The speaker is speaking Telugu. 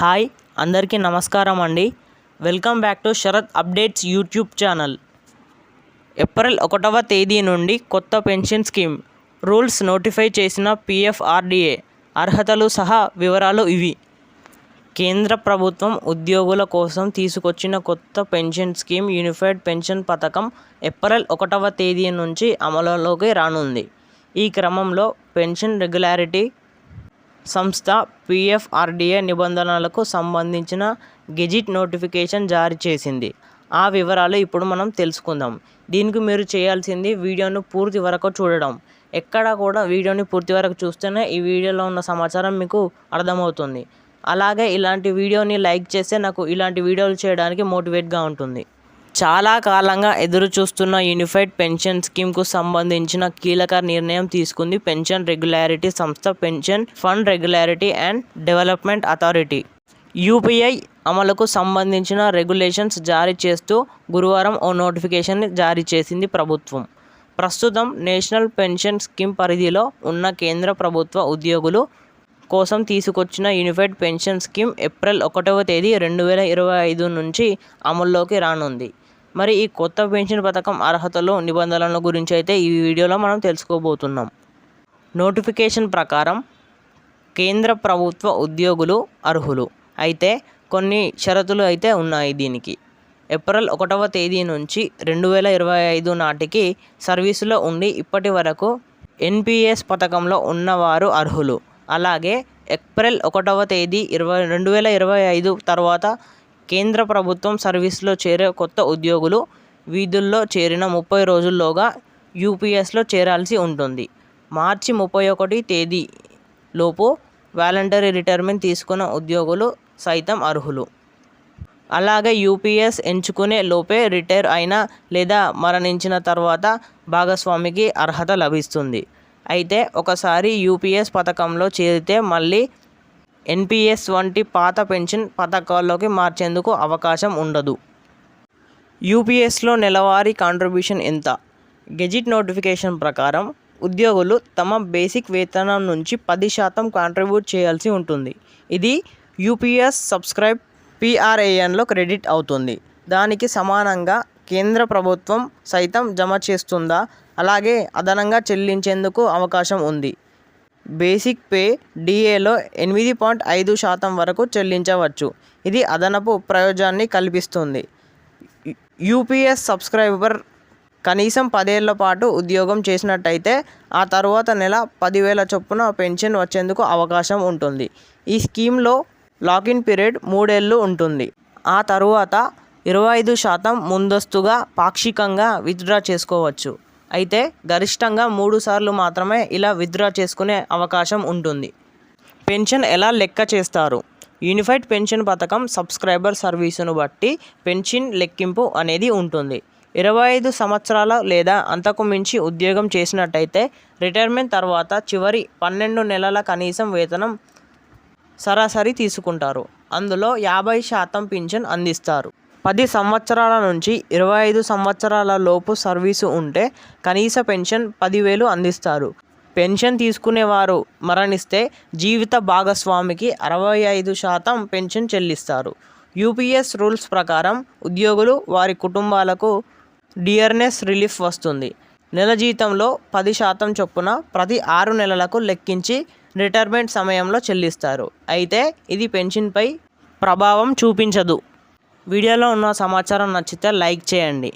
హాయ్ అందరికీ నమస్కారం అండి. Welcome back to Sarath updates YouTube channel. April ఒకటవ తేదీ నుండి కొత్త పెన్షన్ స్కీమ్ రూల్స్ నోటిఫై చేసిన పిఎఫ్ఆర్డిఏ అర్హతలు సహా వివరాలు ఇవి. కేంద్ర ప్రభుత్వం ఉద్యోగుల కోసం తీసుకొచ్చిన కొత్త పెన్షన్ స్కీమ్ యూనిఫైడ్ పెన్షన్ పథకం ఏప్రిల్ ఒకటవ తేదీ నుంచి అమలులోకి రానుంది. ఈ క్రమంలో పెన్షన్ రెగ్యులారిటీ సంస్థ పిఎఫ్ఆర్డిఏ నిబంధనలకు సంబంధించిన గెజిట్ నోటిఫికేషన్ జారీ చేసింది. ఆ వివరాలు ఇప్పుడు మనం తెలుసుకుందాం. దీనికి మీరు చేయాల్సింది వీడియోను పూర్తి వరకు చూడడం. ఎక్కడ కూడా వీడియోని పూర్తి వరకు చూస్తేనే ఈ వీడియోలో ఉన్న సమాచారం మీకు అర్థమవుతుంది. అలాగే ఇలాంటి వీడియోని లైక్ చేస్తే నాకు ఇలాంటి వీడియోలు చేయడానికి మోటివేట్గా ఉంటుంది. చాలా కాలంగా ఎదురు చూస్తున్న యూనిఫైడ్ పెన్షన్ స్కీమ్కు సంబంధించిన కీలక నిర్ణయం తీసుకుంది పెన్షన్ రెగ్యులారిటీ సంస్థ pension fund regularity and development authority. UPI అమలుకు సంబంధించిన రెగ్యులేషన్స్ జారీ చేస్తూ గురువారం ఓ నోటిఫికేషన్ జారీ చేసింది ప్రభుత్వం. ప్రస్తుతం నేషనల్ పెన్షన్ స్కీమ్ పరిధిలో ఉన్న కేంద్ర ప్రభుత్వ ఉద్యోగులు కోసం తీసుకొచ్చిన యూనిఫైడ్ పెన్షన్ స్కీమ్ ఏప్రిల్ ఒకటవ తేదీ రెండు వేల ఇరవై ఐదు నుంచి అమల్లోకి రానుంది. మరి ఈ కొత్త పెన్షన్ పథకం అర్హతలు నిబంధనల గురించి అయితే ఈ వీడియోలో మనం తెలుసుకోబోతున్నాం. నోటిఫికేషన్ ప్రకారం కేంద్ర ప్రభుత్వ ఉద్యోగులు అర్హులు. అయితే కొన్ని షరతులు అయితే ఉన్నాయి దీనికి. ఏప్రిల్ ఒకటవ తేదీ నుంచి రెండు వేల ఇరవై ఐదు నాటికి సర్వీసులో ఉండి ఇప్పటి వరకు ఎన్పిఎస్ పథకంలో ఉన్నవారు అర్హులు. అలాగే ఏప్రిల్ ఒకటవ తేదీ ఇరవై రెండు వేల ఇరవై ఐదు తర్వాత కేంద్ర ప్రభుత్వం సర్వీస్లో చేరే కొత్త ఉద్యోగులు వీధుల్లో చేరిన ముప్పై రోజుల్లోగా యూపీఎస్లో చేరాల్సి ఉంటుంది. మార్చి ముప్పై ఒకటి తేదీ లోపు వాలంటరీ రిటైర్మెంట్ తీసుకున్న ఉద్యోగులు సైతం అర్హులు. అలాగే యూపీఎస్ ఎంచుకునే లోపే రిటైర్ అయిన లేదా మరణించిన తర్వాత భాగస్వామికి అర్హత లభిస్తుంది. అయితే ఒకసారి యూపీఎస్ పథకంలో చేరితే మళ్ళీ ఎన్పిఎస్ వంటి పాత పెన్షన్ పథకాల్లోకి మార్చేందుకు అవకాశం ఉండదు. యూపీఎస్లో నెలవారీ కాంట్రిబ్యూషన్ ఎంత? గెజిట్ నోటిఫికేషన్ ప్రకారం ఉద్యోగులు తమ బేసిక్ వేతనం నుంచి పది శాతం కాంట్రిబ్యూట్ చేయాల్సి ఉంటుంది. ఇది యూపీఎస్ సబ్స్క్రైబ్ పిఆర్ఏఎన్లో క్రెడిట్ అవుతుంది. దానికి సమానంగా కేంద్ర ప్రభుత్వం సైతం జమ చేస్తుందా అలాగే అదనంగా చెల్లించేందుకు అవకాశం ఉంది. బేసిక్ పే డిఏలో ఎనిమిది పాయింట్ ఐదు శాతం వరకు చెల్లించవచ్చు. ఇది అదనపు ప్రయోజనాన్ని కల్పిస్తుంది. యూపీఎస్ సబ్స్క్రైబర్ కనీసం పదేళ్ళ పాటు ఉద్యోగం చేసినట్టయితే ఆ తర్వాత నెల పదివేల చొప్పున పెన్షన్ వచ్చేందుకు అవకాశం ఉంటుంది. ఈ స్కీమ్లో లాకిన్ పీరియడ్ మూడేళ్ళు ఉంటుంది. ఆ తరువాత ఇరవై ఐదు శాతం ముందస్తుగా పాక్షికంగా విత్డ్రా చేసుకోవచ్చు. అయితే గరిష్టంగా మూడు సార్లు మాత్రమే ఇలా విత్డ్రా చేసుకునే అవకాశం ఉంటుంది. పెన్షన్ ఎలా లెక్క చేస్తారు? యూనిఫైడ్ పెన్షన్ పథకం సబ్స్క్రైబర్ సర్వీసును బట్టి పెన్షన్ లెక్కింపు అనేది ఉంటుంది. ఇరవై ఐదు సంవత్సరాల లేదా అంతకు మించి ఉద్యోగం చేసినట్టయితే రిటైర్మెంట్ తర్వాత చివరి పన్నెండు నెలల కనీసం వేతనం సరాసరి తీసుకుంటారు. అందులో యాభై శాతం పింఛన్ అందిస్తారు. పది సంవత్సరాల నుంచి ఇరవై ఐదు సంవత్సరాల లోపు సర్వీసు ఉంటే కనీస పెన్షన్ పదివేలు అందిస్తారు. పెన్షన్ తీసుకునేవారు మరణిస్తే జీవిత భాగస్వామికి అరవై ఐదు శాతం పెన్షన్ చెల్లిస్తారు. యూపీఎస్ రూల్స్ ప్రకారం ఉద్యోగులు వారి కుటుంబాలకు డియర్నెస్ రిలీఫ్ వస్తుంది. నెల జీతంలో పది శాతం చొప్పున ప్రతి ఆరు నెలలకు లెక్కించి రిటైర్మెంట్ సమయంలో చెల్లిస్తారు. అయితే ఇది పెన్షన్పై ప్రభావం చూపించదు. వీడియోలో ఉన్న సమాచారం నచ్చితే లైక్ చేయండి.